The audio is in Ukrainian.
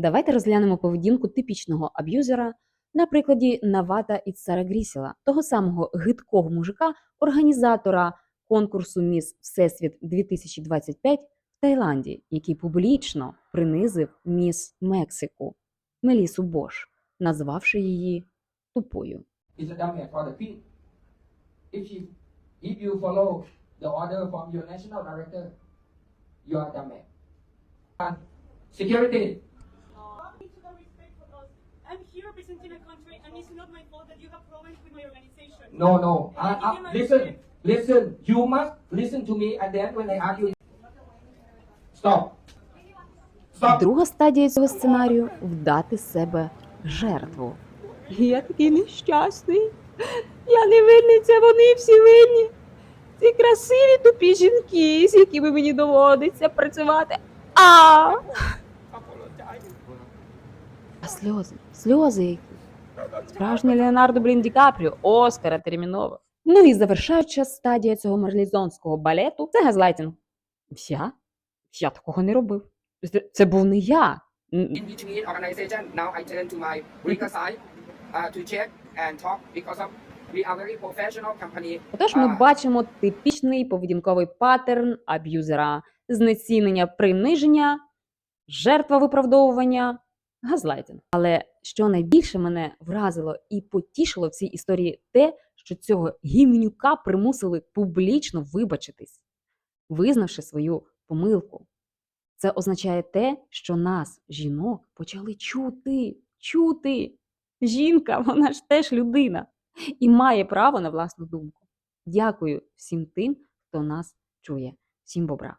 Давайте розглянемо поведінку типічного аб'юзера на прикладі Навата Іцара Грісіла, того самого гидкого мужика, організатора конкурсу Міс Всесвіт 2025 в Таїланді, який публічно принизив Міс Мексику Мелісу Бош, назвавши її тупою. Damaged. Security. Country, and it's not my fault that you have problems with my organization. No, no. I Uh, uh, my listen, listen. You must listen to me, and then when I ask you, stop. Stop. Друга стадія цього сценарію вдати себе жертву. Я такий нещасний. Я не винниця, вони всі винні. Ці красиві тупі жінки, з якими мені доводиться працювати. А! А сльози, сльози які. Справжній Леонардо Блін Ді Капріо, Оскара терміново. Ну і завершаюча стадія цього марлізонського балету це газлайтинг. Я? Я такого не робив. Це, це був не я. In between organization, now I turn to my weaker side uh, to check and talk because of we are very professional company. Отож, ми А. бачимо типічний поведінковий паттерн аб'юзера, знецінення, приниження, жертва виправдовування, газлайтинг. Але що найбільше мене вразило і потішило в цій історії те, що цього гімнюка примусили публічно вибачитись, визнавши свою помилку. Це означає те, що нас, жінок, почали чути, чути. Жінка, вона ж теж людина і має право на власну думку. Дякую всім тим, хто нас чує. Всім бобра!